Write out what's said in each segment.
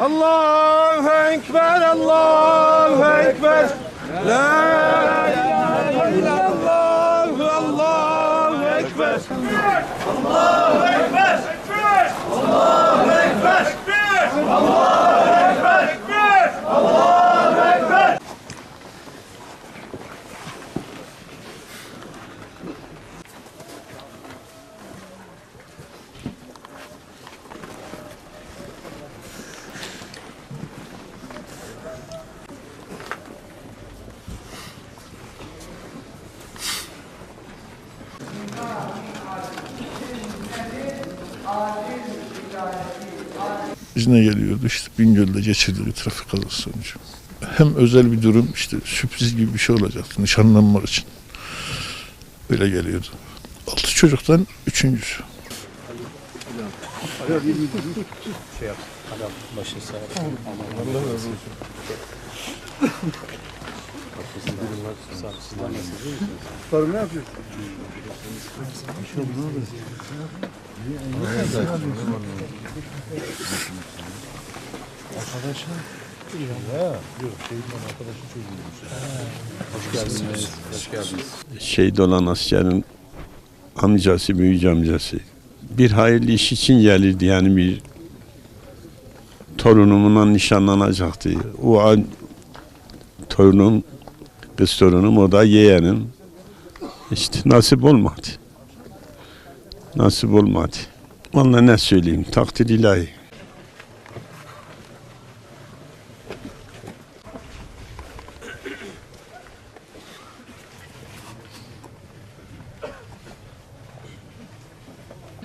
Allahu Ekber, Allahu Ekber. La ilahe illallah, Allahu Ekber. Allahu Ekber. Allahu Ekber. Allahu Ekber. Allahu Ekber. İzne geliyordu işte Bingöl'de geçirdiği trafik kazası sonucu. Hem özel bir durum işte sürpriz gibi bir şey olacaktı nişanlanmak için. Böyle geliyordu. Altı çocuktan üçüncüsü. Şehit olan askerin amcası, büyük amcası. Bir hayırlı iş için gelirdi yani bir torunumla nişanlanacaktı. O an torunum, kız torunum o da yeğenim. İşte nasip olmadı. Nasip olmadı. Vallahi ne söyleyeyim takdir ilahi.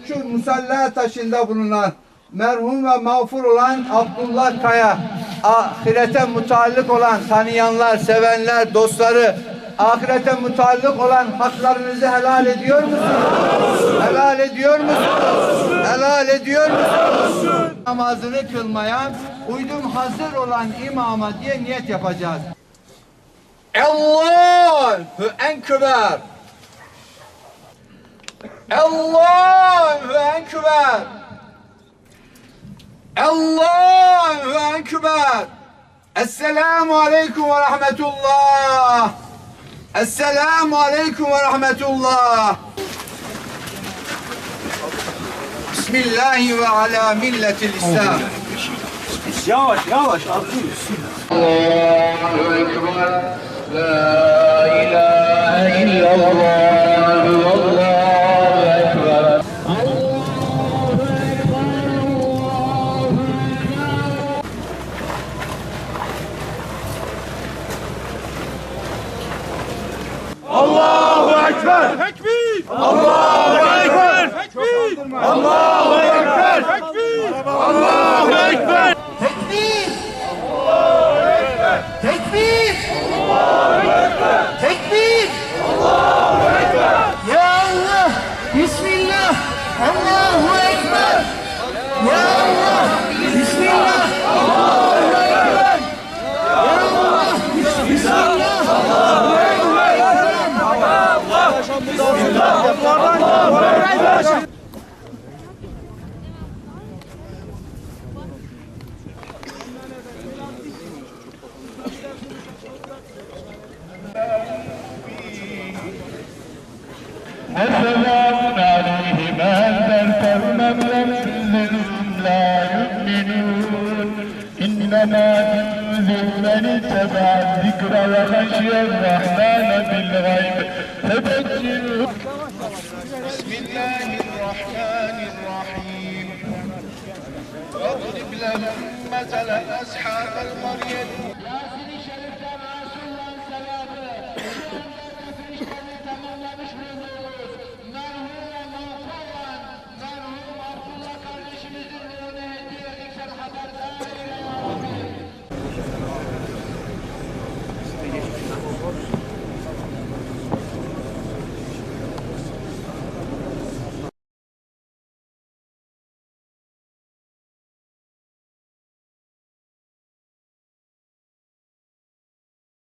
Şu musalla taşında bulunan merhum ve mağfur olan Abdullah Kaya, ahirete mutallık olan tanıyanlar, sevenler, dostları, ahirete mutallık olan haklarınızı helal ediyor musunuz? Helal ediyor musunuz? Helal ediyor musunuz? Namazını kılmaya uydum hazır olan imama diye niyet yapacağız. Allahu Ekber. Allahu Ekber. Allahu Ekber. Esselamu Aleyküm ve Rahmetullah. Esselamu Aleyküm ve Rahmetullah. Bismillahi ve ala milletil İslam. Yavaş yavaş artık. Allahu Ekber. La ilahe illallah. Allahu Ekber. Tekbir. وخشي الرحمن بالغيب فبشره بسم الله الرحمن الرحيم. واضرب لهم مثل أصحاب المريم.